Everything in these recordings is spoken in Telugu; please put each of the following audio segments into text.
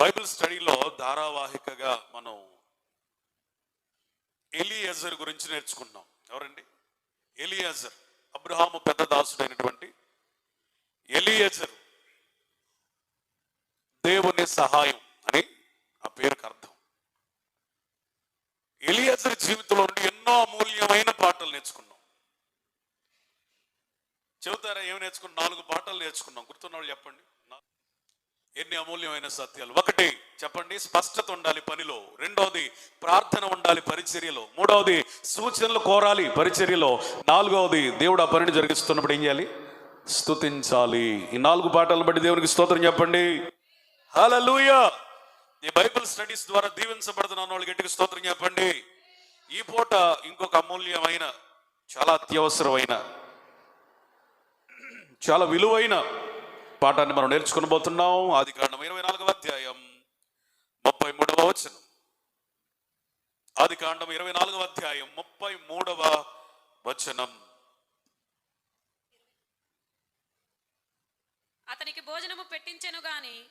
బైబిల్ స్టడీలో ధారావాహికగా మనం ఎలియజర్ గురించి నేర్చుకున్నాం. ఎవరండి? ఎలియజర్ అబ్రహాము పెద్ద దాసుడైనటువంటి ఎలియజర్. దేవుని సహాయం అని ఆ పేరుకు అర్థం. ఎలియజర్ జీవితంలో ఉండి ఎన్నో అమూల్యమైన పాటలు నేర్చుకున్నాం. చెబుతారా ఏమి నేర్చుకున్నాం? నాలుగు పాటలు నేర్చుకున్నాం. గుర్తున్న వాళ్ళు చెప్పండి. ఎన్ని అమూల్యమైన సత్యాలు. ఒకటి చెప్పండి స్పష్టత ఉండాలి పనిలో. రెండవది ప్రార్థన ఉండాలి పరిచర్యలో. మూడవది సూచనలు కోరాలి పరిచర్యలో. నాలుగవది దేవుడు ఆ పనిని జరిగిస్తున్నప్పుడు ఏం చేయాలి? స్తుతించాలి. ఈ నాలుగు పాటలను బట్టి దేవునికి స్తోత్రం చెప్పండి. హలలుయా ఈ బైబిల్ స్టడీస్ ద్వారా దీవించబడుతున్న వాళ్ళకి గట్టికి స్తోత్రం చెప్పండి. ఈ పూట ఇంకొక అమూల్యమైన చాలా అత్యవసరమైన చాలా విలువైన పాఠాన్ని మనం నేర్చుకుని పోతున్నాం. ఆది కాండం ఇరవై నాలుగవ అధ్యాయం. ముప్పై మూడవ వచనం. ఆది కాండం ఇరవై నాలుగవ అధ్యాయం. ముప్పై మూడవ వచనం. అతనికి భోజనము పెట్టించెను గాని.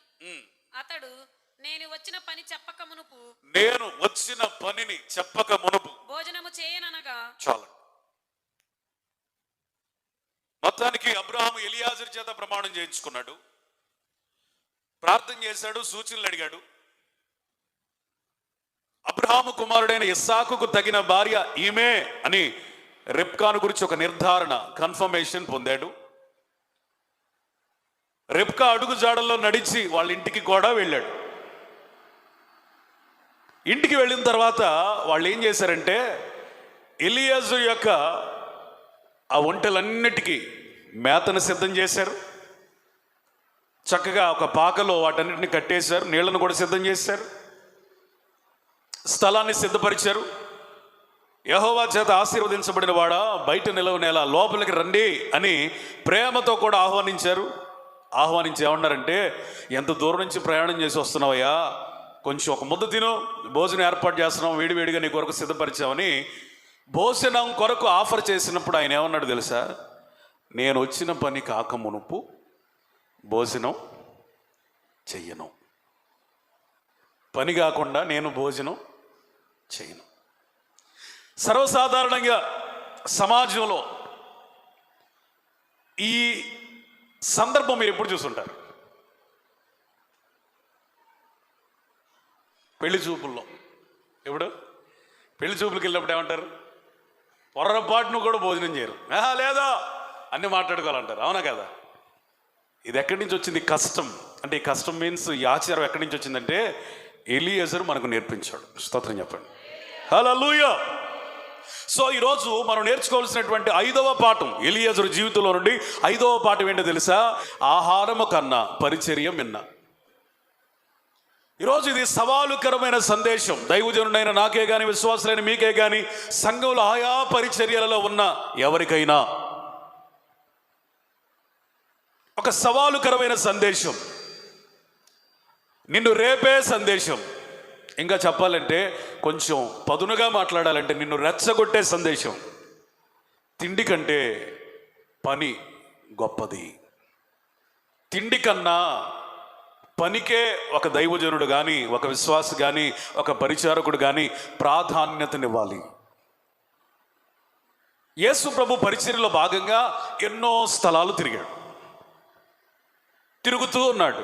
అతడు నేను వచ్చిన పని చెప్పక మునుపు నేను వచ్చిన పనిని చెప్పక మునుపు భోజనము చేయననగా చాలండి. మొత్తానికి అబ్రహాము ఎలియాజర్ చేత ప్రమాణం చేయించుకున్నాడు. ప్రార్థన చేశాడు సూచనలు అడిగాడు. అబ్రహాము కుమారుడైన ఇస్సాకుకు తగిన భార్య ఈమె అని రెప్కాను గురించి ఒక నిర్ధారణ కన్ఫర్మేషన్ పొందాడు. రెప్కా అడుగు జాడల్లో నడిచి వాళ్ళ ఇంటికి కూడా వెళ్ళాడు. ఇంటికి వెళ్ళిన తర్వాత వాళ్ళు ఏం చేశారంటే ఎలియాజు యొక్క ఆ ఒంటెలన్నిటికీ మేతను సిద్ధం చేశారు. చక్కగా ఒక పాకలో వాటన్నిటిని కట్టేశారు. నీళ్ళను కూడా సిద్ధం చేశారు. స్థలాన్ని సిద్ధపరిచారు. యహోవా చేత ఆశీర్వదించబడిన వాడ బయట నిలవనేలా లోపలికి రండి అని ప్రేమతో కూడా ఆహ్వానించారు. ఆహ్వానించి ఏమన్నారంటే ఎంత దూరం నుంచి ప్రయాణం చేసి వస్తున్నావయ్యా? కొంచెం ఒక ముద్ద తిను. భోజనం ఏర్పాటు చేస్తున్నాం. వేడివేడిగా నీ కొరకు సిద్ధపరిచామని భోజనం కొరకు ఆఫర్ చేసినప్పుడు ఆయన ఏమన్నాడు తెలుసా? నేను వచ్చిన పని కాక మునుపు భోజనం చెయ్యను. పని కాకుండా నేను భోజనం చేయను సర్వసాధారణంగా సమాజంలో ఈ సందర్భం మీరు ఎప్పుడు చూసుంటారు? పెళ్ళి చూపుల్లో. ఎప్పుడు? పెళ్ళి చూపులకు వెళ్ళినప్పుడు ఏమంటారు? పొరపాటును కూడా భోజనం చేయరు. ఆహా లేదా? అన్ని మాట్లాడుకోవాలంటారు. అవునా కదా? ఇది ఎక్కడి నుంచి వచ్చింది? కష్టం. అంటే ఈ కష్టం మీన్స్ ఈ ఆచారం ఎక్కడి నుంచి వచ్చిందంటే ఎలియజర్ మనకు నేర్పించాడు. స్తోత్రం చెప్పండి. హలో లూయో సో ఈరోజు మనం నేర్చుకోవాల్సినటువంటి ఐదవ పాఠం ఎలియజరు జీవితంలో నుండి ఐదవ పాఠం ఏంటో తెలుసా? ఆహారము కన్నా పరిచర్య మిన్న ఈరోజు ఇది సవాలుకరమైన సందేశం. దైవజనుడైన నాకే కానీ విశ్వాసులైన మీకే కానీ సంఘంలో ఆయా పరిచర్యలలో ఉన్న ఎవరికైనా ఒక సవాలుకరమైన సందేశం. నిన్ను రేపే సందేశం. ఇంకా చెప్పాలంటే కొంచెం పదునుగా మాట్లాడాలంటే నిన్ను రెచ్చగొట్టే సందేశం. తిండి కంటే పని గొప్పది. తిండి కన్నా పనికే ఒక దైవజనుడు కానీ ఒక విశ్వాసి కానీ ఒక పరిచారకుడు కానీ ప్రాధాన్యతనివ్వాలి. యేసు ప్రభు పరిచర్యలో భాగంగా ఎన్నో స్థలాలు తిరిగాడు. తిరుగుతూ ఉన్నాడు.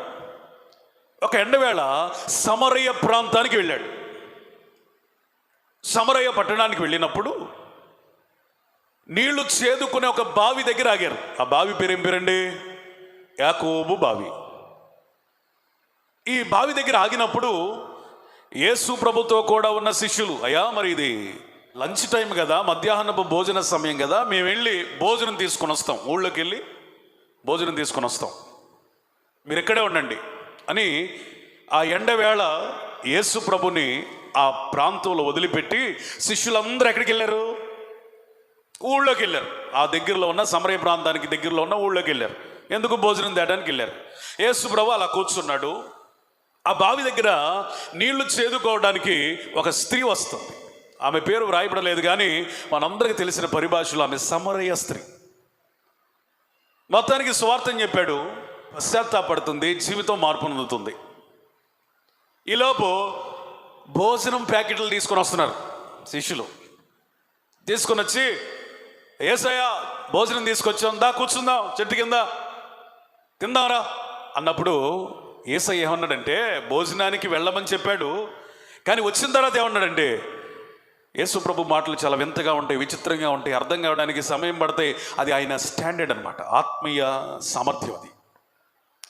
ఒక ఎండవేళ సమరయ్య ప్రాంతానికి వెళ్ళాడు. సమరయ్య పట్టణానికి వెళ్ళినప్పుడు నీళ్ళు చేదుకునే ఒక బావి దగ్గర ఆగారు. ఆ బావి పేరేం పేరండి? యాకోబు బావి. ఈ బావి దగ్గర ఆగినప్పుడు యేసు ప్రభుతో కూడా ఉన్న శిష్యులు అయ్యా మరి ఇది లంచ్ టైం కదా మధ్యాహ్నపు భోజన సమయం కదా మేము వెళ్ళి భోజనం తీసుకొని వస్తాం. ఊళ్ళోకి వెళ్ళి భోజనం తీసుకొని వస్తాం. మీరు ఇక్కడే ఉండండి అని ఆ ఎండవేళ యేసు ప్రభుని ఆ ప్రాంతంలో వదిలిపెట్టి శిష్యులందరూ ఎక్కడికి వెళ్ళారు? ఊళ్ళోకి వెళ్ళారు. ఆ దగ్గరలో ఉన్న సమరయ ప్రాంతానికి దగ్గరలో ఉన్న ఊళ్ళోకి వెళ్ళారు. ఎందుకు భోజనం తేయడానికి వెళ్ళారు? యేసు ప్రభు అలా కూర్చున్నాడు. ఆ బావి దగ్గర నీళ్ళు చేదుకోవడానికి ఒక స్త్రీ వస్తుంది. ఆమె పేరు వ్రాయబడలేదు కానీ మనందరికీ తెలిసిన పరిభాషలో ఆమె సమరయ స్త్రీ. మొత్తానికి స్వార్థం చెప్పాడు. పశ్చాత్తాపడుతుంది జీవితం మార్పు నందుతుంది ఈలోపు భోజనం ప్యాకెట్లు తీసుకొని వస్తున్నారు శిష్యులు. తీసుకొని వచ్చి ఏసయ్య భోజనం తీసుకొచ్చాం దా కూర్చుందాం చెట్టు కింద. తిందాంరా అన్నప్పుడు ఏసయ్య ఏమన్నాడంటే భోజనానికి వెళ్ళమని చెప్పాడు కానీ వచ్చిన తర్వాత ఏమన్నాడంటే యేసుప్రభు మాటలు చాలా వింతగా ఉంటాయి విచిత్రంగా ఉంటాయి అర్థం కావడానికి సమయం పడతాయి. అది ఆయన స్టాండర్డ్ అనమాట ఆత్మీయ సామర్థ్యం అది.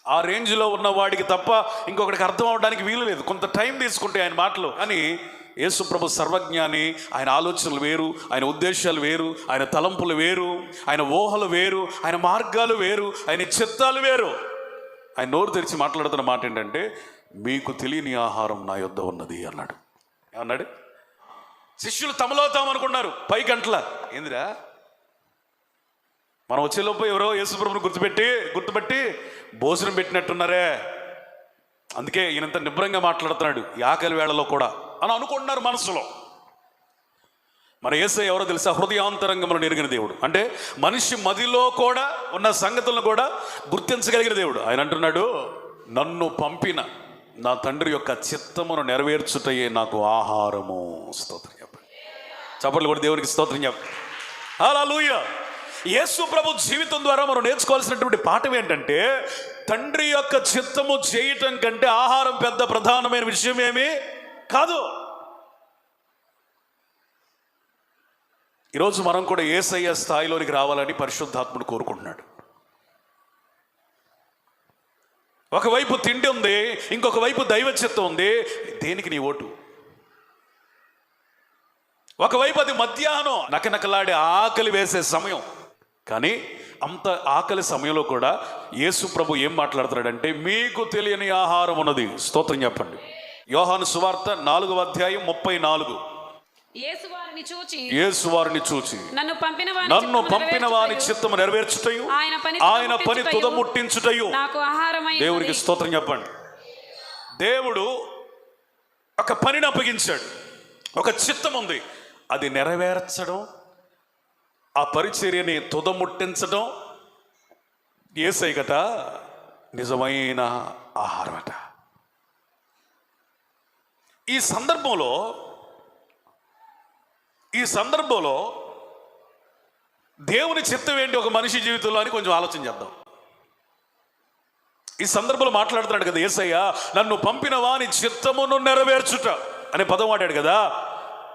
ఆ రేంజ్లో ఉన్న వాడికి తప్ప ఇంకొకటికి అర్థం అవడానికి వీలు లేదు. కొంత టైం తీసుకుంటే ఆయన మాటలు కానీ యేసుప్రభు సర్వజ్ఞాని ఆయన ఆలోచనలు వేరు ఆయన ఉద్దేశాలు వేరు ఆయన తలంపులు వేరు ఆయన ఊహలు వేరు ఆయన మార్గాలు వేరు ఆయన చిత్తాలు వేరు. ఆయన నోరు తెరిచి మాట్లాడుతున్న మాట ఏంటంటే మీకు తెలియని ఆహారం నా యొద్ద ఉన్నది అన్నాడు. అన్నాడు శిష్యులు తమలో తాము అనుకున్నారు పై గంటల ఏందిరా? మనం వచ్చేలోపు ఎవరో యేసుప్రభుని గుర్తుపెట్టి గుర్తుపెట్టి భోజనం పెట్టినట్టున్నారే. అందుకే ఈయనంత నిబ్రంగా మాట్లాడుతున్నాడు ఈ ఆకలి వేళలో కూడా. అని అనుకుంటున్నారు మనసులో. మన ఏసై ఎవరో తెలుసా? హృదయాంతరంగంలో ఎరిగిన దేవుడు. అంటే మనిషి మదిలో కూడా ఉన్న సంగతులను కూడా గుర్తించగలిగిన దేవుడు. ఆయన అంటున్నాడు నన్ను పంపిన నా తండ్రి యొక్క చిత్తమును నెరవేర్చుటయే నాకు ఆహారము. స్తోత్రం చెప్పండి. చప్పట్లు కూడా దేవునికి స్తోత్రం చెప్పండి. లూయ యేసు ప్రభు జీవితం ద్వారా మనం నేర్చుకోవాల్సినటువంటి పాఠం ఏంటంటే తండ్రి యొక్క చిత్తము చేయటం కంటే ఆహారం పెద్ద ప్రధానమైన విషయం ఏమీ కాదు. ఈరోజు మనం కూడా ఏసయ్య స్థాయిలోనికి రావాలని పరిశుద్ధాత్ముడు కోరుకుంటున్నాడు. ఒకవైపు తిండి ఉంది ఇంకొక వైపు దైవచిత్తం ఉంది దేనికి నీ ఓటు? ఒకవైపు అది మధ్యాహ్నం నకనకలాడే ఆకలి వేసే సమయం. కానీ అంత ఆకలి సమయంలో కూడా యేసు ప్రభు ఏం మాట్లాడుతున్నాడంటే మీకు తెలియని ఆహారం ఉన్నది. స్తోత్రం చెప్పండి. యోహాను సువార్త నాలుగవ అధ్యాయం ముప్పై నాలుగు. చూచి నన్ను పంపిన వాని నన్ను చిత్తము పంపిన వాని నెరవేర్చుటయు, చిత్తము నెరవేర్చుటయు. ఆయన పని ఆయన పని తుదముట్టించుటయు, తుదముట్టించుటయు నాకు ఆహారమై దేవునికి. స్తోత్రం చెప్పండి. దేవుడు ఒక పనిని అప్పగించాడు. ఒక చిత్తం ఉంది. అది నెరవేర్చడం ఆ పరిచర్యని తుదముట్టించడం ఏసైగట నిజమైన ఆహారమట. ఈ సందర్భంలో ఈ సందర్భంలో దేవుని చిత్తం ఏంటి ఒక మనిషి జీవితంలో అని కొంచెం ఆలోచన చేద్దాం. ఈ సందర్భంలో మాట్లాడుతున్నాడు కదా ఏసయ్య నన్ను పంపిన వాని చిత్తమును నెరవేర్చుట అనే పదం వాడాడు కదా.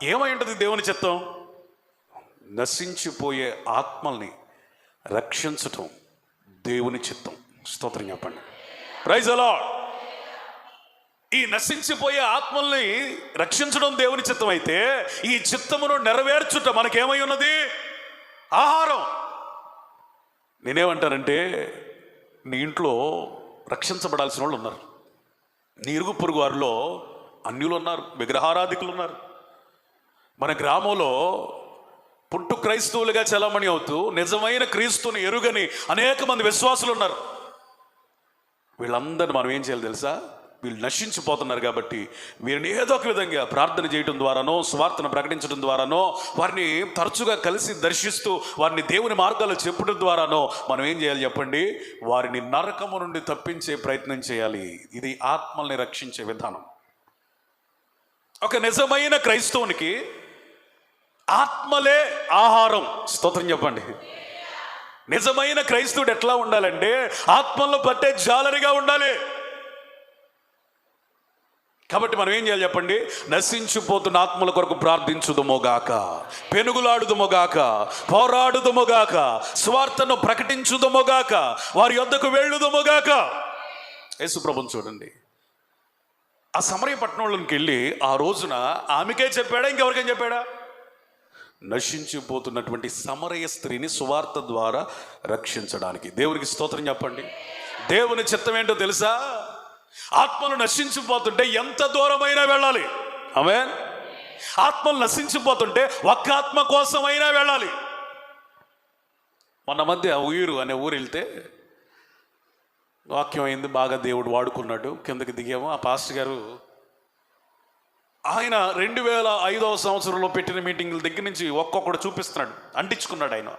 ఏమై ఉంటుంది దేవుని చిత్తం? నశించిపోయే ఆత్మల్ని రక్షించటం దేవుని చిత్తం. స్తోత్రం చెప్పండి. ప్రైజ్ అలాడ్ ఈ నశించిపోయే ఆత్మల్ని రక్షించడం దేవుని చిత్తం అయితే ఈ చిత్తమును నెరవేర్చుట మనకేమై ఉన్నది? ఆహారం. నేనేమంటానంటే నీ ఇంట్లో రక్షించబడాల్సిన వాళ్ళు ఉన్నారు. నీ ఇరుగు పొరుగు వారిలో అన్యులు ఉన్నారు విగ్రహారాధికులు ఉన్నారు మన గ్రామంలో పుట్టు క్రైస్తవులుగా చలామణి అవుతూ నిజమైన క్రీస్తుని ఎరుగని అనేక మంది విశ్వాసులు ఉన్నారు. వీళ్ళందరిని మనం ఏం చేయాలి తెలుసా? వీళ్ళు నశించిపోతున్నారు కాబట్టి వీరిని ఏదో ఒక విధంగా ప్రార్థన చేయడం ద్వారానో స్వార్థను ప్రకటించడం ద్వారానో వారిని తరచుగా కలిసి దర్శిస్తూ వారిని దేవుని మార్గాలు చెప్పడం ద్వారానో మనం ఏం చేయాలి చెప్పండి? వారిని నరకము నుండి తప్పించే ప్రయత్నం చేయాలి. ఇది ఆత్మల్ని రక్షించే విధానం. ఒక నిజమైన క్రైస్తవునికి ఆత్మలే ఆహారం. స్తోత్రం చెప్పండి. నిజమైన క్రైస్తవుడు ఎట్లా ఉండాలంటే ఆత్మల్లో పట్టే జాలరిగా ఉండాలి. కాబట్టి మనం ఏం చేయాలి చెప్పండి? నశించిపోతున్న ఆత్మల కొరకు ప్రార్థించుదుమోగాక పెనుగులాడుదుమోగాక పోరాడుదుమోగాక స్వార్థను ప్రకటించుదుమోగాక వారి యొద్దకు వెళ్ళుదుమోగాక యేసుప్రభుని చూడండి. ఆ సమరయ పట్టణంలోకి వెళ్ళి ఆ రోజున ఆమెకే చెప్పాడా? ఇంకెవరికైనా చెప్పాడా? నశించిపోతున్నటువంటి సమరయ స్త్రీని సువార్త ద్వారా రక్షించడానికి. దేవునికి స్తోత్రం చెప్పండి. దేవుని చిత్తం ఏంటో తెలుసా? ఆత్మలు నశించిపోతుంటే ఎంత దూరమైనా వెళ్ళాలి. ఆమె ఆత్మలు నశించిపోతుంటే ఒక్క ఆత్మ కోసమైనా వెళ్ళాలి. మొన్న మధ్య ఊరు అనే ఊరు వెళ్తే వాక్యం అయింది బాగా దేవుడు వాడుకున్నాడు. కిందకి దిగాము. ఆ పాస్టర్ గారు ఆయన రెండు వేల ఐదవ సంవత్సరంలో పెట్టిన మీటింగ్ల దగ్గర నుంచి ఒక్కొక్కడు చూపిస్తున్నాడు అంటించుకున్నాడు ఆయన.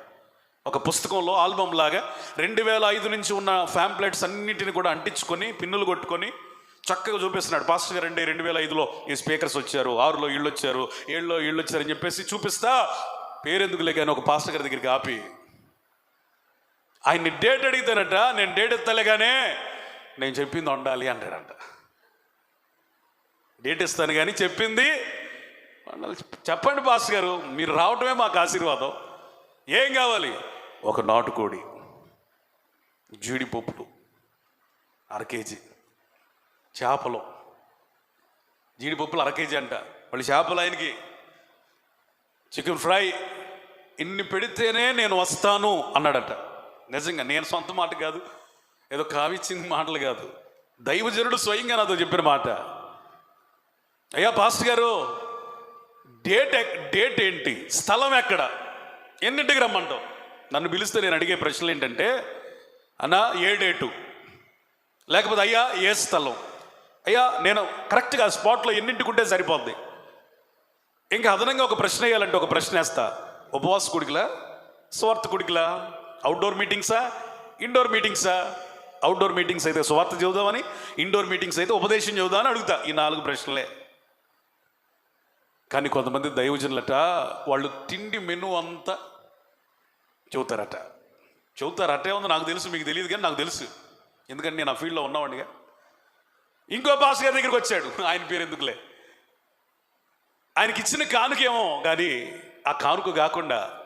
ఒక పుస్తకంలో ఆల్బమ్ లాగా రెండు వేల ఐదు నుంచి ఉన్న ఫ్యాంప్లెట్స్ అన్నిటిని కూడా అంటించుకొని పిన్నులు కొట్టుకొని చక్కగా చూపిస్తున్నాడు. పాస్టర్ గారు అండి రెండు వేల ఐదులో ఈ స్పీకర్స్ వచ్చారు ఆరులో ఇళ్ళు వచ్చారు ఏళ్ళలో ఇళ్ళు వచ్చారని చెప్పేసి చూపిస్తా. పేరెందుకు కానీ ఒక పాస్టర్ గారి దగ్గరికి ఆపి ఆయన్ని డేట్ అడిగితేనట నేను డేట్ ఎత్తలేగానే నేను చెప్పింది ఉండాలి అంటాడంట. డేట్ ఇస్తాను కానీ చెప్పింది చెప్పండి పాస్టర్ గారు మీరు రావటమే మాకు ఆశీర్వాదం. ఏం కావాలి? ఒక నాటుకోడి జీడిపప్పులు అర కేజీ. చేపలు. జీడిపప్పులు అర కేజీ అంట. మళ్ళీ చేపలు ఆయనకి చికెన్ ఫ్రై ఇన్ని పెడితేనే నేను వస్తాను అన్నాడట. నిజంగా నేను సొంత మాట కాదు ఏదో కావిచ్చింది మాటలు కాదు. దైవజనుడు స్వయంగా నాతో చెప్పిన మాట. అయ్యా పాస్టర్ గారు డేట్ ఎక్- డేట్ ఏంటి? స్థలం ఎక్కడ? ఎన్నింటికి రమ్మంటావు? నన్ను పిలిస్తే నేను అడిగే ప్రశ్నలు ఏంటంటే అన్నా ఏ డేటు లేకపోతే అయ్యా ఏ స్థలం? అయ్యా నేను కరెక్ట్గా స్పాట్లో ఎన్నింటికి ఉంటే సరిపోద్ది. ఇంకా అదనంగా ఒక ప్రశ్న వేయాలంటే ఒక ప్రశ్న వేస్తా. ఉపవాస కుడికిలా? స్వార్థ కుడికిలా? అవుట్డోర్ మీటింగ్సా ఇండోర్ మీటింగ్సా అవుట్డోర్ మీటింగ్స్ అయితే స్వార్థ చదువుదామని ఇండోర్ మీటింగ్స్ అయితే ఉపదేశం చెబుదామని అడుగుతా ఈ నాలుగు ప్రశ్నలే. కానీ కొంతమంది దైవజనులట వాళ్ళు తిండి మెను అంతా చెబుతారట చెబుతారు అట్టే ఉంది నాకు తెలుసు మీకు తెలియదు కానీ నాకు తెలుసు. ఎందుకంటే నేను ఆ ఫీల్డ్లో ఉన్నవాడిగా ఇంకో బాస్ గారి దగ్గరికి వచ్చాడు. ఆయన పేరు ఎందుకులే? ఆయనకి ఇచ్చిన కానుకేమో కానీ ఆ కానుక కాకుండా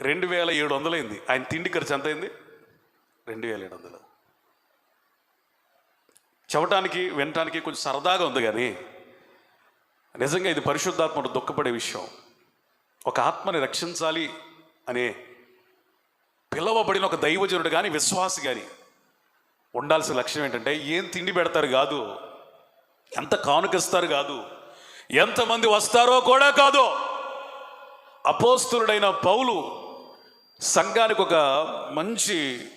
రెండు వేల ఏడు వందలైంది. ఆయన తిండి ఖర్చు ఎంత అయింది? రెండు వేల ఏడు వందలు. చెవటానికి వినటానికి కొంచెం సరదాగా ఉంది కానీ నిజంగా ఇది పరిశుద్ధాత్మడు దుఃఖపడే విషయం. ఒక ఆత్మని రక్షించాలి అనే పిలవబడిన ఒక దైవజనుడు కానీ విశ్వాసి కానీ ఉండాల్సిన లక్ష్యం ఏంటంటే ఏం తిండి పెడతారు కాదు ఎంత కానుకిస్తారు కాదు ఎంతమంది వస్తారో కూడా కాదు. అపోస్తులుడైన పౌలు సంఘానికి ఒక మంచి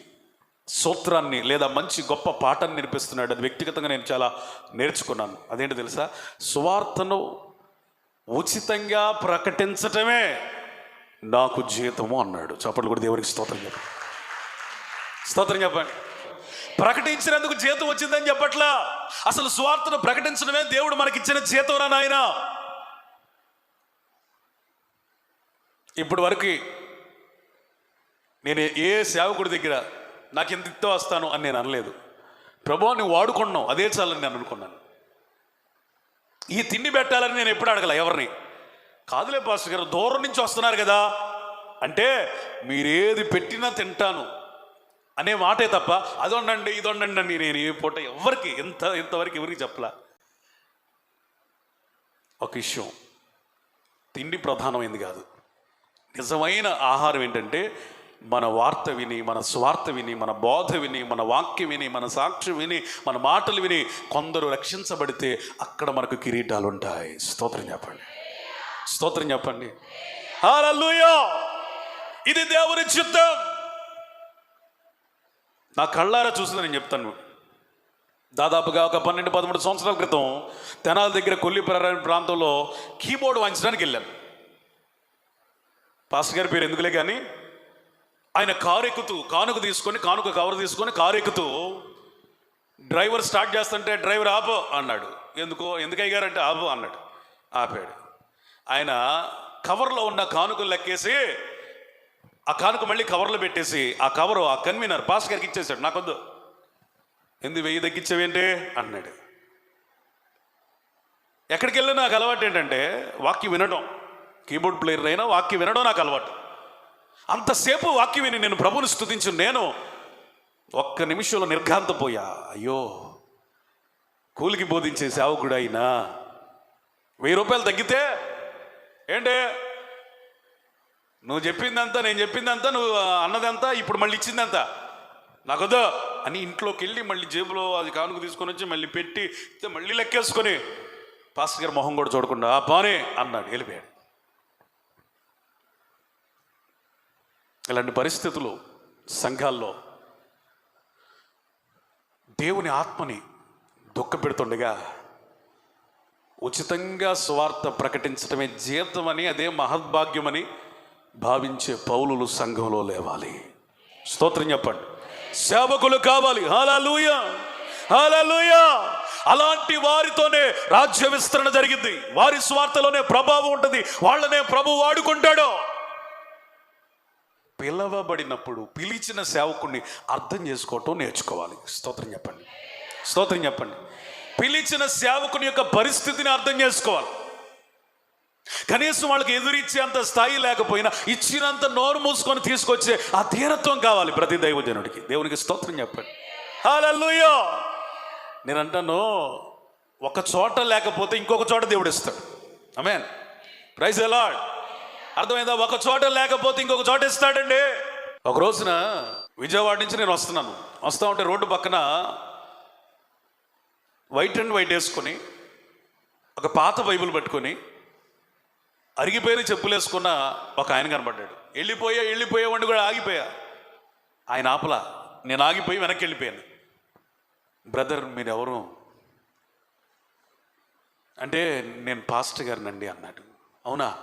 సూత్రాన్ని లేదా మంచి గొప్ప పాఠాన్ని నేర్పిస్తున్నాడు. అది వ్యక్తిగతంగా నేను చాలా నేర్చుకున్నాను. అదేంటి తెలుసా? సువార్తను ఉచితంగా ప్రకటించటమే. నాకు జీతము అన్నాడు. చప్పట్లు కూడా దేవునికి స్తోత్రం చెప్పండి స్తోత్రం చెప్పండి. ప్రకటించినందుకు జీతం వచ్చిందని చెప్పట్లా? అసలు స్వార్థను ప్రకటించడమే దేవుడు మనకిచ్చిన జీతం రా నాయన? ఇప్పటి వరకు నేను ఏ సేవకుడి దగ్గర నాకు ఎంత ఇత్త వస్తాను అని నేను అనలేదు. ప్రభు నువ్వు వాడుకున్నావు అదే చాలని నేను అనుకున్నాను. ఈ తిండి పెట్టాలని నేను ఎప్పుడు అడగల ఎవరిని? కాదులే పాస్టర్ గారు దూరం నుంచి వస్తున్నారు కదా. అంటే మీరేది పెట్టినా తింటాను అనే మాటే తప్ప అదొండండి ఇదొండండి అని నేను ఏ పూట ఎవరికి ఎంత ఇంతవరకు ఎవరికి చెప్పలా. ఒక విషయం తిండి ప్రధానమైంది కాదు. నిజమైన ఆహారం ఏంటంటే మన వార్త విని మన స్వార్థ విని మన బోధ విని మన వాక్యం విని మన సాక్ష్యం విని మన మాటలు విని కొందరు రక్షించబడితే అక్కడ మనకు కిరీటాలు ఉంటాయి స్తోత్రం చెప్పండి. స్తోత్రం చెప్పండి. ఇది దేవుని చిత్తం. నా కళ్ళారా చూసింది నేను చెప్తాను. దాదాపుగా ఒక పన్నెండు పదమూడు సంవత్సరాల క్రితం తెనాల దగ్గర కొల్లిపర ప్రాంతంలో కీబోర్డ్ వాయించడానికి వెళ్ళాను. పాస్టర్ గారి పేరు ఎందుకులే కానీ ఆయన కారు ఎక్కుతూ కానుక తీసుకొని కానుక కవర్ తీసుకొని కారు ఎక్కుతూ డ్రైవర్ స్టార్ట్ చేస్తుంటే డ్రైవర్ ఆపు అన్నాడు. ఎందుకో ఎందుకు అయ్యారంటే ఆపు అన్నాడు. ఆపాడు. ఆయన కవర్లో ఉన్న కానుకలు లెక్కేసి ఆ కానుక మళ్ళీ కవర్లో పెట్టేసి ఆ కవరు ఆ కన్వీనర్ పాస్ గారికి ఇచ్చేసాడు నాకొద్దు. ఎందు వెయ్యి తగ్గించావేంటి? అన్నాడు. ఎక్కడికి వెళ్ళినా నాకు అలవాటు ఏంటంటే వాక్యం వినడం. కీబోర్డ్ ప్లేయర్ అయినా వాక్యం వినడం నాకు అలవాటు. అంతసేపు వాక్యం విని నేను ప్రభుని స్థుతించు నేను ఒక్క నిమిషంలో నిర్ఘాంతపోయా. అయ్యో కూలికి బోధించే సేవకుడైనా అయినా వెయ్యి రూపాయలు తగ్గితే ఏంటి? నువ్వు చెప్పిందంతా నేను చెప్పిందంతా నువ్వు అన్నదంతా ఇప్పుడు మళ్ళీ ఇచ్చిందంతా. నాకొద్దు. అని ఇంట్లోకి వెళ్ళి మళ్ళీ జేబులో అది కానుక తీసుకొని వచ్చి మళ్ళీ పెట్టి ఇస్తే మళ్ళీ లెక్కేసుకొని పాస్టర్ గారి మొహం కూడా చూడకుండా "ఆ, పోనీ అన్నాడు వెళ్ళిపోయాడు. ఇలాంటి పరిస్థితులు సంఘాల్లో దేవుని ఆత్మని దుఃఖపెడుతుండగా ఉచితంగా స్వార్థ ప్రకటించడమే జీవితమని అదే మహద్భాగ్యమని భావించే పౌలులు సంఘంలో లేవాలి. స్తోత్రం చెప్పండి. సేవకులు కావాలి. హాలూయ హల్లెలూయా! అలాంటి వారితోనే రాజ్య విస్తరణ జరిగింది. వారి స్వార్థలోనే ప్రభావం ఉంటుంది. వాళ్ళనే ప్రభు వాడుకుంటాడు. పిలవబడినప్పుడు పిలిచిన సేవకుడిని అర్థం చేసుకోవటం నేర్చుకోవాలి. స్తోత్రం చెప్పండి. స్తోత్రం చెప్పండి. పిలిచిన సేవకుని యొక్క పరిస్థితిని అర్థం చేసుకోవాలి. కనీసం వాళ్ళకి ఎదురిచ్చే అంత స్థాయి లేకపోయినా ఇచ్చినంత నోరు మూసుకొని తీసుకొచ్చే ఆ ధీనత్వం కావాలి ప్రతి దైవజనుడికి. దేవునికి స్తోత్రం చెప్పండి. హల్లెలూయా నేను అంటాను ఒక చోట లేకపోతే ఇంకొక చోట దేవుడు ఇస్తాడు. అమేన్ ప్రైజ్ అలాడ్ అర్థమైందా? ఒక చోట లేకపోతే ఇంకొక చోట ఇస్తాడండి. ఒక రోజున విజయవాడ నుంచి నేను వస్తున్నాను. వస్తా ఉంటే రోడ్డు పక్కన వైట్ అండ్ వైట్ వేసుకొని ఒక పాత బైబిల్ పట్టుకొని అరిగిపోయిన చెప్పులేసుకున్న ఒక ఆయన కనబడ్డాడు. వెళ్ళిపోయా వెళ్ళిపోయేవాడిని కూడా ఆగిపోయా. ఆయన ఆపలా. నేను ఆగిపోయి వెనక్కి వెళ్ళిపోయాను. బ్రదర్ మీరెవరు? అంటే నేను పాస్టర్ గారినండి అన్నాడు. అవునా?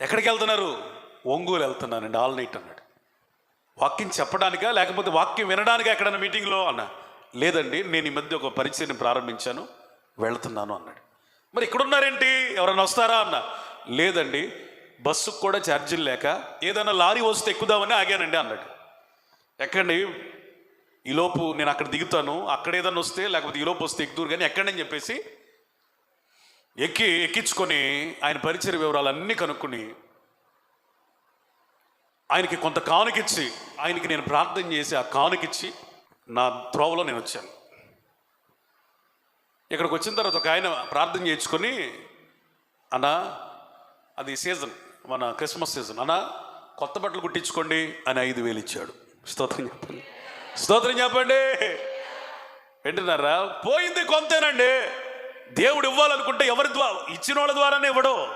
ఎక్కడికి వెళ్తున్నారు? ఒంగోలు వెళ్తున్నానండి ఆల్ నైట్ అన్నాడు. వాక్యం చెప్పడానికా? లేకపోతే వాక్యం వినడానికా ఎక్కడైనా మీటింగ్లో? అన్నా. లేదండి నేను ఈ మధ్య ఒక పరిచయం ప్రారంభించాను వెళ్తున్నాను అన్నాడు. మరి ఇక్కడున్నారేంటి? ఎవరైనా వస్తారా అన్న? లేదండి బస్సుకు కూడా ఛార్జీలు లేక ఏదైనా లారీ వస్తే ఎక్కుదామని ఆగానండి అన్నాడు. ఎక్కండి ఈలోపు నేను అక్కడ దిగుతాను అక్కడ ఏదైనా వస్తే లేకపోతే ఈలోపు వస్తే ఎక్కుదూరు కానీ ఎక్కడని అని చెప్పేసి ఎక్కి ఎక్కించుకొని ఆయన పరిచయ వివరాలన్నీ కనుక్కొని ఆయనకి కొంత కానుకిచ్చి ఆయనకి నేను ప్రార్థన చేసి ఆ కానుకిచ్చి నా త్రోవలో నేను వచ్చాను. ఇక్కడికి వచ్చిన తర్వాత ఒక ఆయన ప్రార్థన చేయించుకొని అన్న అది సీజన్ మన క్రిస్మస్ సీజన్. అన్న కొత్త బట్టలు కుట్టించుకోండి అని ఐదు వేలు ఇచ్చాడు. స్తోత్రం చెప్పండి. స్తోత్రం చెప్పండి. వింటున్నారా పోయింది కొంతేనండి. దేవుడు ఇవ్వాలనుకుంటే ఎవరి ద్వారా ఇచ్చిన వాళ్ళ ద్వారానే ఇవ్వడు.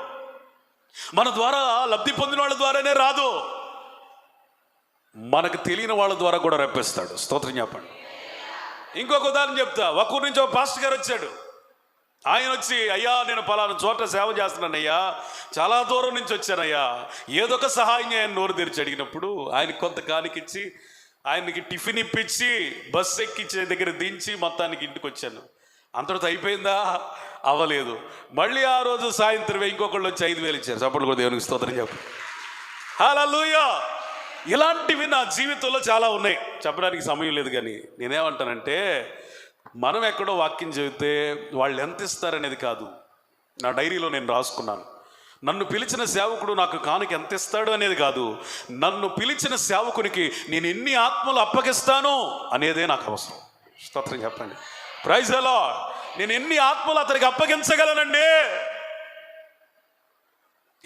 మన ద్వారా లబ్ధి పొందిన వాళ్ళ ద్వారానే రాదు. మనకు తెలియని వాళ్ళ ద్వారా కూడా రప్పిస్తాడు. స్తోత్రం చెప్పండి. ఇంకొక ఉదాహరణ చెప్తా. ఒక నుంచి ఒక పాస్టర్ గారు వచ్చాడు. ఆయన వచ్చి అయ్యా నేను పలానా చోట సేవ చేస్తున్నానయ్యా. చాలా దూరం నుంచి వచ్చానయ్యా. ఏదో ఒక సహాయం ఆయన నోరు తెరిచి అడిగినప్పుడు ఆయన కొంత కానికిచ్చి ఆయనకి టిఫిన్ ఇప్పించి బస్సు ఎక్కించే దగ్గర దించి మొత్తానికి ఇంటికి వచ్చాను. అంతటితో అయిపోయిందా? అవ్వలేదు. మళ్ళీ ఆ రోజు సాయంత్రం ఇంకొకళ్ళు వచ్చి ఐదు వేలు ఇచ్చారు. చప్పట్లు కూడా దేవునికి స్తోత్రం చెప్పు హల్లెలూయా! ఇలాంటివి నా జీవితంలో చాలా ఉన్నాయి. చెప్పడానికి సమయం లేదు కానీ నేనేమంటానంటే మనం ఎక్కడో వాక్యం చెబితే వాళ్ళు ఎంత ఇస్తారనేది కాదు. నా డైరీలో నేను రాసుకున్నాను. నన్ను పిలిచిన సేవకుడు నాకు కానుక ఎంత ఇస్తాడు అనేది కాదు. నన్ను పిలిచిన సేవకునికి నేను ఎన్ని ఆత్మలు అప్పగిస్తాను అనేదే నాకు అవసరం. స్తోత్రం చెప్పండి. ప్రైజ్ ఎలా నేను ఎన్ని ఆత్మలు అతనికి అప్పగించగలనండి?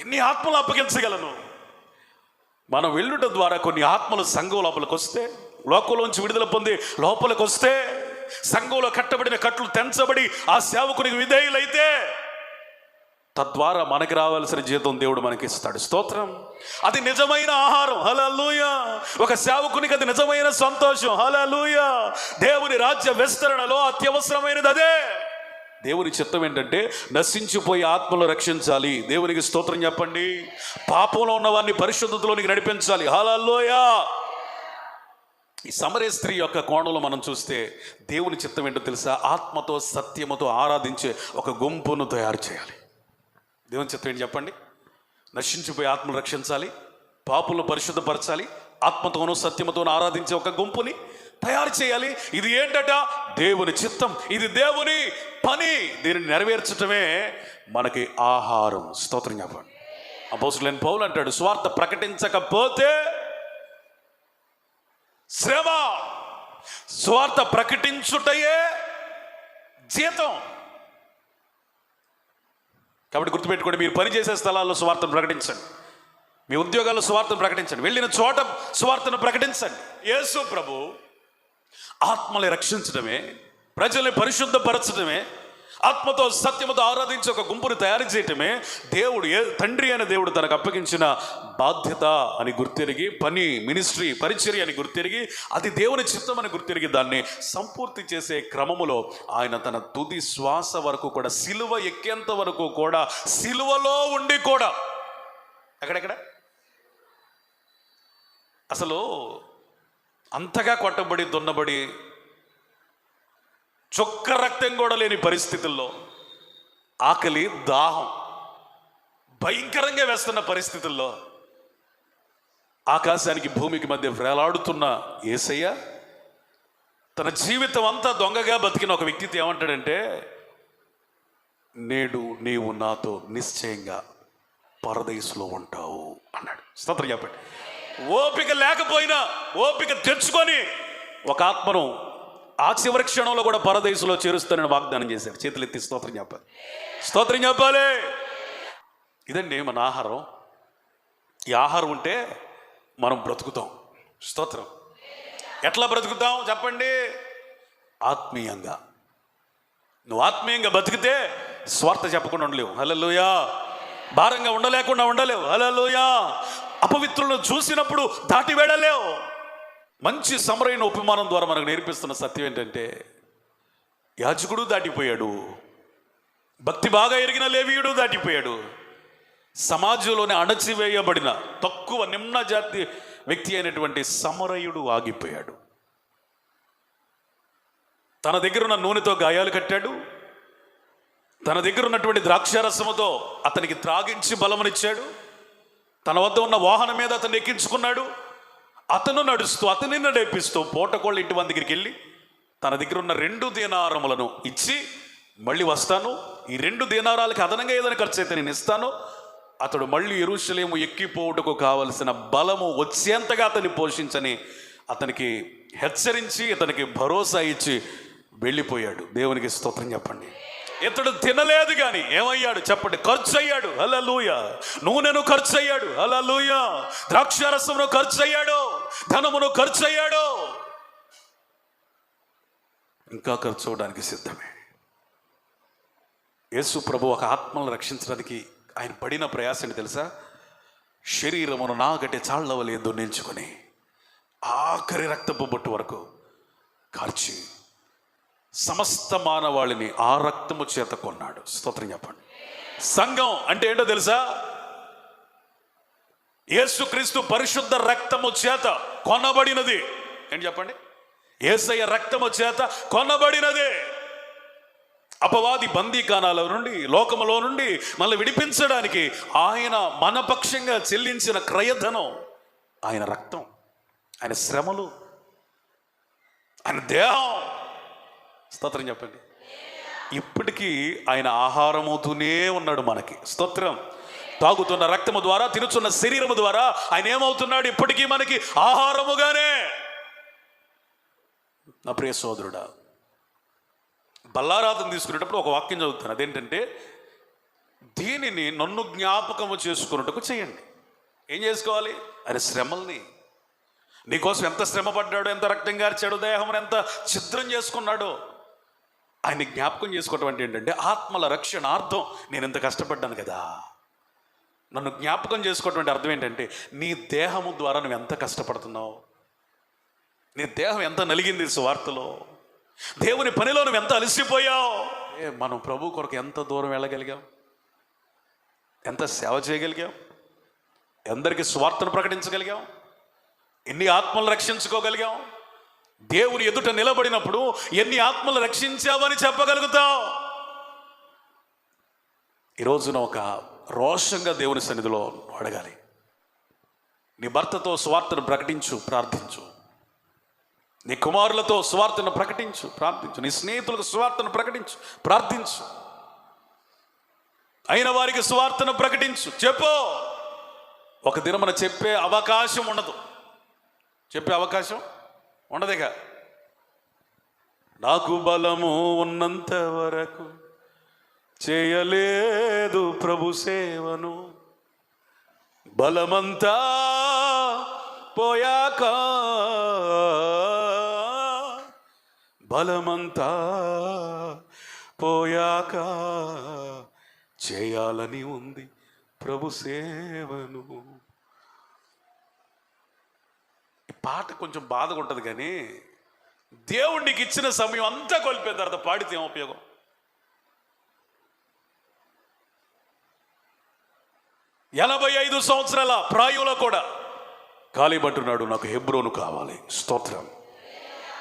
ఎన్ని ఆత్మలు అప్పగించగలను? మనం వెళ్ళుట ద్వారా కొన్ని ఆత్మలు సంఘం లోపలికి వస్తే లోకంలోంచి విడుదల పొంది లోపలికి వస్తే సంఘంలో కట్టబడిన కట్లు తెంచబడి ఆ సేవకునికి విధేయులైతే తద్వారా మనకి రావాల్సిన జీతం దేవుడు మనకి ఇస్తాడు. స్తోత్రం. అది నిజమైన ఆహారం. హలూయ ఒక సేవకునికి అది నిజమైన సంతోషం. హలూయ దేవుని రాజ్య విస్తరణలో అత్యవసరమైనది అదే. దేవుని చిత్తం ఏంటంటే నశించిపోయి ఆత్మలు రక్షించాలి. దేవునికి స్తోత్రం చెప్పండి. పాపంలో ఉన్న వారిని పరిశుద్ధతలోనికి నడిపించాలి. హలలోయ ఈ సమరే స్త్రీ యొక్క కోణంలో మనం చూస్తే దేవుని చిత్తం ఏంటో తెలుసా? ఆత్మతో సత్యముతో ఆరాధించే ఒక గుంపును తయారు చేయాలి. దేవుని చిత్తం ఏంటి చెప్పండి? నశించిపోయి ఆత్మను రక్షించాలి. పాపులను పరిశుద్ధపరచాలి. ఆత్మతోనూ సత్యముతోనూ ఆరాధించే ఒక గుంపుని తయారు చేయాలి. ఇది ఏంటట? దేవుని చిత్తం. ఇది దేవుని పని. దీనిని నెరవేర్చటమే మనకి ఆహారం. స్తోత్రం చెప్పండి అపోసులేని పౌలు అంటాడు స్వార్థ ప్రకటించకపోతే శ్రమ స్వార్థ ప్రకటించుటయే జీతం. కాబట్టి గుర్తుపెట్టుకోండి మీరు పని చేసే స్థలాల్లో స్వార్థను ప్రకటించండి. మీ ఉద్యోగాల్లో స్వార్థను ప్రకటించండి. వెళ్ళిన చోట స్వార్థను ప్రకటించండి. యేసు ప్రభు ఆత్మల్ని రక్షించడమే ప్రజల్ని పరిశుద్ధపరచడమే ఆత్మతో సత్యముతో ఆరాధించి ఒక గుంపును తయారు చేయటమే దేవుడు ఏ తండ్రి అయిన దేవుడు తనకు అప్పగించిన బాధ్యత అని గుర్తిరిగి పని మినిస్ట్రీ పరిచర్య అని గుర్తిరిగి అది దేవుని చిత్తం అని గుర్తిరిగి దాన్ని సంపూర్తి చేసే క్రమములో ఆయన తన తుది శ్వాస వరకు కూడా సిలువ ఎక్కేంత వరకు కూడా సిలువలో ఉండి కూడా. ఎక్కడెక్కడ? అసలు అంతగా కొట్టబడి దున్నబడి చుక్క రక్తం కూడా లేని పరిస్థితుల్లో ఆకలి దాహం భయంకరంగా వేస్తున్న పరిస్థితుల్లో ఆకాశానికి భూమికి మధ్య వేలాడుతున్న ఏసయ్య తన జీవితం అంతా దొంగగా బతికిన ఒక వ్యక్తితో ఏమంటాడంటే నేడు నీవు నాతో నిశ్చయంగా పరదేశంలో ఉంటావు అన్నాడు. స్తోత్రం చెప్పండి. ఓపిక లేకపోయినా ఓపిక తెచ్చుకొని ఒక ఆత్మను ఆ చివరి క్షణంలో కూడా పరదేశంలో చేరుస్తానని వాగ్దానం చేశాడు. చేతులు ఎత్తి స్తోత్రం చెప్పాలి. స్తోత్రం చెప్పాలి. ఇదండి మన ఆహారం. ఈ ఆహారం ఉంటే మనం బ్రతుకుతాం. స్తోత్రం. ఎట్లా బ్రతుకుతాం చెప్పండి? ఆత్మీయంగా. నువ్వు ఆత్మీయంగా బతికితే స్వార్థ చెప్పకుండా ఉండలేవు. హలలుయా భారంగా ఉండలేకుండా ఉండలేవు. హలలుయా అపవిత్రులను చూసినప్పుడు దాటి వేడలేవు మంచి సమరైన ఉపమానం ద్వారా మనకు నేర్పిస్తున్న సత్యం ఏంటంటే యాజకుడు దాటిపోయాడు. భక్తి బాగా ఎరిగిన లేవీయుడు దాటిపోయాడు. సమాజంలోనే అణచివేయబడిన తక్కువ నిమ్న జాతి వ్యక్తి అయినటువంటి సమరయుడు ఆగిపోయాడు. తన దగ్గర ఉన్న నూనెతో గాయాలు కట్టాడు. తన దగ్గర ఉన్నటువంటి ద్రాక్షారసముతో అతనికి త్రాగించి బలమునిచ్చాడు. తన వద్ద ఉన్న వాహనం మీద అతను ఎక్కించుకున్నాడు. అతను నడుస్తూ అతని నడిపిస్తూ పూటకోళ్ళ ఇంటి వాని దగ్గరికి వెళ్ళి తన దగ్గర ఉన్న రెండు దీనారములను ఇచ్చి మళ్ళీ వస్తాను. ఈ రెండు దీనారాలకి అదనంగా ఏదైనా ఖర్చు అయితే నేను ఇస్తాను. అతడు మళ్ళీ ఎరుశలేము ఎక్కిపోవుటకు కావలసిన బలము వచ్చేంతగా అతన్ని పోషించని అతనికి హెచ్చరించి అతనికి భరోసా ఇచ్చి వెళ్ళిపోయాడు. దేవునికి స్తోత్రం చెప్పండి. ఇతడు తినలేదు కానీ ఏమయ్యాడు? చెప్పండి. ఖర్చు అయ్యాడు లూయ నూనెను ఖర్చు అయ్యాడు లూయ ద్రాక్షారసమును ఖర్చు అయ్యాడు ధనమును ఖర్చు అయ్యాడు ఇంకా ఖర్చు అవడానికి సిద్ధమే. యేసు ప్రభు ఒక ఆత్మను రక్షించడానికి ఆయన పడిన ప్రయాసని తెలుసా? శరీరమును నాగటి చాళ్ళవలే దున్నించుకొని ఆఖరి రక్తపు బొట్టు వరకు కార్చి సమస్త మానవాళిని ఆ రక్తము చేత కొన్నాడు. స్తోత్రం చెప్పండి. సంఘం అంటే ఏంటో తెలుసా? యేసుక్రీస్తు పరిశుద్ధ రక్తము చేత కొనబడినది. ఏంటి చెప్పండి? ఏసయ్య రక్తము చేత కొనబడినదే. అపవాది బందీకాణాల నుండి లోకములో నుండి మళ్ళీ విడిపించడానికి ఆయన మనపక్షంగా చెల్లించిన క్రయధనం ఆయన రక్తం ఆయన శ్రమలు ఆయన దేహం. స్తోత్రం చెప్పండి. ఇప్పటికీ ఆయన ఆహారమవుతూనే ఉన్నాడు మనకి. స్తోత్రం. తాగుతున్న రక్తము ద్వారా తినుచున్న శరీరము ద్వారా ఆయన ఏమవుతున్నాడు ఇప్పటికీ మనకి? ఆహారముగానే. నా ప్రియ సోదరుడా బల్లారాధన తీసుకునేటప్పుడు ఒక వాక్యం చదువుతాను. అదేంటంటే దీనిని నన్ను జ్ఞాపకము చేసుకున్నట్టుకు చేయండి. ఏం చేసుకోవాలి? అరే శ్రమల్ని. నీకోసం ఎంత శ్రమ పడ్డాడో ఎంత రక్తం గార్చాడో దేహం ఎంత చిత్రం చేసుకున్నాడో ఆయన జ్ఞాపకం చేసుకోవటం అంటే ఏంటంటే ఆత్మల రక్షణార్థం నేను ఎంత కష్టపడ్డాను కదా. నన్ను జ్ఞాపకం చేసుకోవటం అంటే అర్థం ఏంటంటే నీ దేహము ద్వారా నువ్వు ఎంత కష్టపడుతున్నావు? నీ దేహం ఎంత నలిగింది సువార్తలో? దేవుని పనిలో నువ్వు ఎంత అలసిపోయావు? ఏ మనం ప్రభు కొరకు ఎంత దూరం వెళ్ళగలిగాం? ఎంత సేవ చేయగలిగాం? ఎందరికి స్వార్థను ప్రకటించగలిగాం? ఎన్ని ఆత్మలు రక్షించుకోగలిగాం? దేవుని ఎదుట నిలబడినప్పుడు ఎన్ని ఆత్మలు రక్షించావని చెప్పగలుగుతావు? ఈరోజున ఒక రోషంగా దేవుని సన్నిధిలో అడగాలి. నీ భర్తతో స్వార్థను ప్రకటించు ప్రార్థించు. నీ కుమారులతో స్వార్థను ప్రకటించు ప్రార్థించు. నీ స్నేహితులకు స్వార్థను ప్రకటించు ప్రార్థించు. అయిన వారికి స్వార్థను ప్రకటించు. చెప్పు. ఒక దినమున చెప్పే అవకాశం ఉండదు. చెప్పే అవకాశం? ఉండదిక. నాకు బలము ఉన్నంత వరకు చేయలేదు ప్రభు సేవను. బలమంతా పోయాక బలమంతా పోయాక చేయాలని ఉంది ప్రభు సేవను ఈ పాట కొంచెం బాధగా ఉంటుంది కానీ దేవుడికి ఇచ్చిన సమయం అంతా కోల్పోయిన తర్వాత పాడితే ఏం ఉపయోగం? ఎనభై ఐదు సంవత్సరాల ప్రాయంలో కూడా కాలిబంటున్నాడు నాకు హెబ్రోను కావాలి. స్తోత్రం.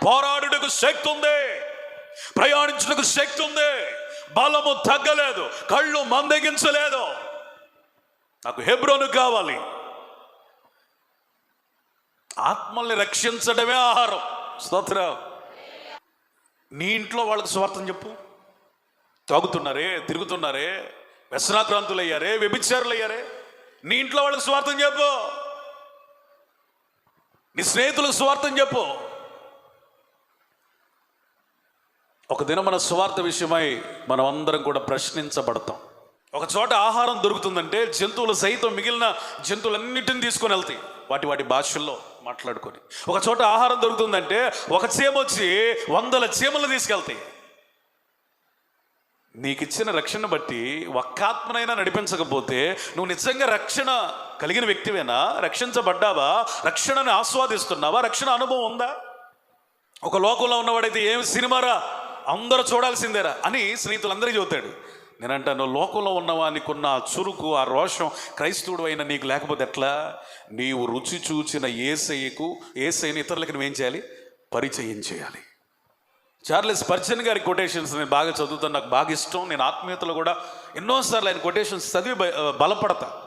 పోరాడుటకు శక్తి ఉంది. ప్రయాణించుటకు శక్తి ఉంది. బలము తగ్గలేదు. కళ్ళు మందగించలేదు. నాకు హెబ్రోను కావాలి. ఆత్మల్ని రక్షించడమే ఆహారం. స్తోత్రం. నీ ఇంట్లో వాళ్ళకి స్వార్థం చెప్పు. తాగుతున్నారే తిరుగుతున్నారే వ్యసనాక్రాంతులు అయ్యారే వ్యభిచారులు అయ్యారే నీ ఇంట్లో వాళ్ళకి స్వార్థం చెప్పు. నీ స్నేహితులకు స్వార్థం చెప్పు. ఒక దినం మన స్వార్థ విషయమై మనం అందరం కూడా ప్రశ్నించబడతాం. ఒక చోట ఆహారం దొరుకుతుందంటే జంతువులు సైతం మిగిలిన జంతువులన్నిటిని తీసుకొని వెళ్తాయి. వాటి వాటి భాషల్లో. మాట్లాడుకొని. ఒక చోట ఆహారం దొరుకుతుందంటే ఒక చీమ వచ్చి వందల చీమలు తీసుకెళ్తాయి. నీకు ఇచ్చిన రక్షణ బట్టి ఒక్కాత్మనైనా నడిపించకపోతే నువ్వు నిజంగా రక్షణ కలిగిన వ్యక్తివేనా? రక్షించబడ్డావా? రక్షణను ఆస్వాదిస్తున్నావా? రక్షణ అనుభవం ఉందా? ఒక లోకంలో ఉన్నవాడైతే ఏం సినిమారా? అందరూ చూడాల్సిందేరా అని స్నేహితులందరికీ చెబుతాడు. నేనంటాను లోకంలో ఉన్నవానికున్న ఆ చురుకు ఆ రోషం క్రైస్తవుడు అయిన నీకు లేకపోతే ఎట్లా? నీవు రుచి చూచిన ఏసయ్యకు ఏసైని ఇతరులకు నువ్వేం చేయాలి? పరిచయం చేయాలి. చార్లెస్ పర్చన్ గారి కొటేషన్స్ నేను బాగా చదువుతాను నాకు బాగా ఇష్టం. నేను ఆత్మీయతలో కూడా ఎన్నోసార్లు ఆయన కొటేషన్స్ చదివి బ- బలపడతా.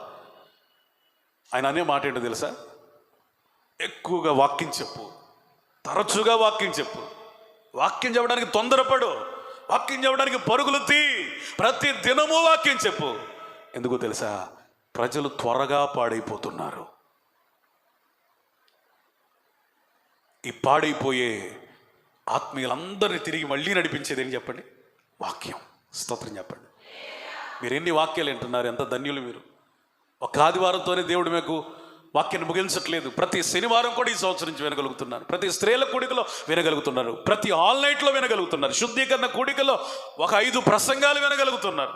ఆయన అనే మాట ఏంటో తెలుసా? ఎక్కువగా వాక్యం చెప్పు. తరచుగా వాక్యం చెప్పు. వాక్యం చెప్పడానికి తొందరపడు. వాక్యం చెప్పడానికి పరుగులు తీ. ప్రతి దినము వాక్యం చెప్పు. ఎందుకు తెలుసా? ప్రజలు త్వరగా పాడైపోతున్నారు. ఈ పాడైపోయే ఆత్మీయులందరినీ తిరిగి మళ్ళీ నడిపించేది ఏం చెప్పండి? వాక్యం. స్తోత్రం చెప్పండి. మీరు ఎన్ని వాక్యాలు వింటున్నారు? ఎంత ధన్యులు మీరు. ఒక ఆదివారంతోనే దేవుడు మీకు వాక్యాన్ని ముగించట్లేదు. ప్రతి శనివారం కూడా ఈ సంవత్సరం నుంచి వినగలుగుతున్నారు. ప్రతి స్త్రీల కూడికలో వినగలుగుతున్నారు. ప్రతి ఆల్ నైట్లో వినగలుగుతున్నారు. శుద్ధీకరణ కూడికలో ఒక ఐదు ప్రసంగాలు వినగలుగుతున్నారు.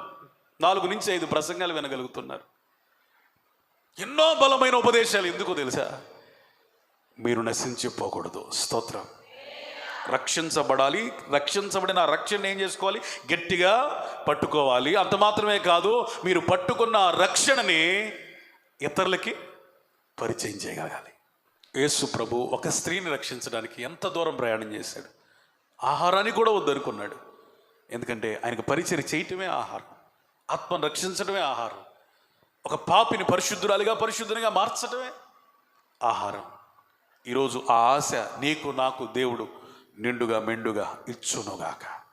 నాలుగు నుంచి ఐదు ప్రసంగాలు వినగలుగుతున్నారు. ఎన్నో బలమైన ఉపదేశాలు ఎందుకు తెలుసా? మీరు నశించిపోకూడదు. స్తోత్రం. రక్షించబడాలి. రక్షించబడిన రక్షణ ఏం చేసుకోవాలి? గట్టిగా పట్టుకోవాలి. అంత మాత్రమే కాదు మీరు పట్టుకున్న రక్షణని ఇతరులకి పరిచయం చేయగలగాలి. యేసు ప్రభు ఒక స్త్రీని రక్షించడానికి ఎంత దూరం ప్రయాణం చేశాడు? ఆహారాన్ని కూడా వద్దనుకున్నాడు. ఎందుకంటే ఆయనకు పరిచయం చేయటమే ఆహారం. ఆత్మను రక్షించడమే ఆహారం. ఒక పాపిని పరిశుద్ధురాలిగా పరిశుద్ధునిగా మార్చడమే ఆహారం. ఈరోజు ఆ ఆశ నీకు నాకు దేవుడు నిండుగా మెండుగా ఇచ్చునుగాక.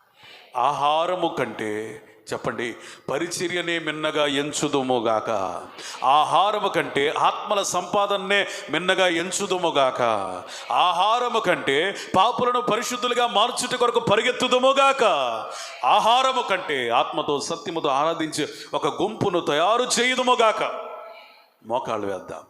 ఆహారము కంటే చెప్పండి పరిచర్యనే మిన్నగా ఎంచుదుముగాక ఆహారము కంటే ఆత్మల సంపాదననే మిన్నగా ఎంచుదుముగాక ఆహారము కంటే పాపులను పరిశుద్ధులుగా మార్చుట కొరకు పరిగెత్తుదుముగాక ఆహారము కంటే ఆత్మతో సత్యముతో ఆరాధించి ఒక గుంపును తయారు చేయుదుముగాక మోకాళ్ళు వేద్దాం.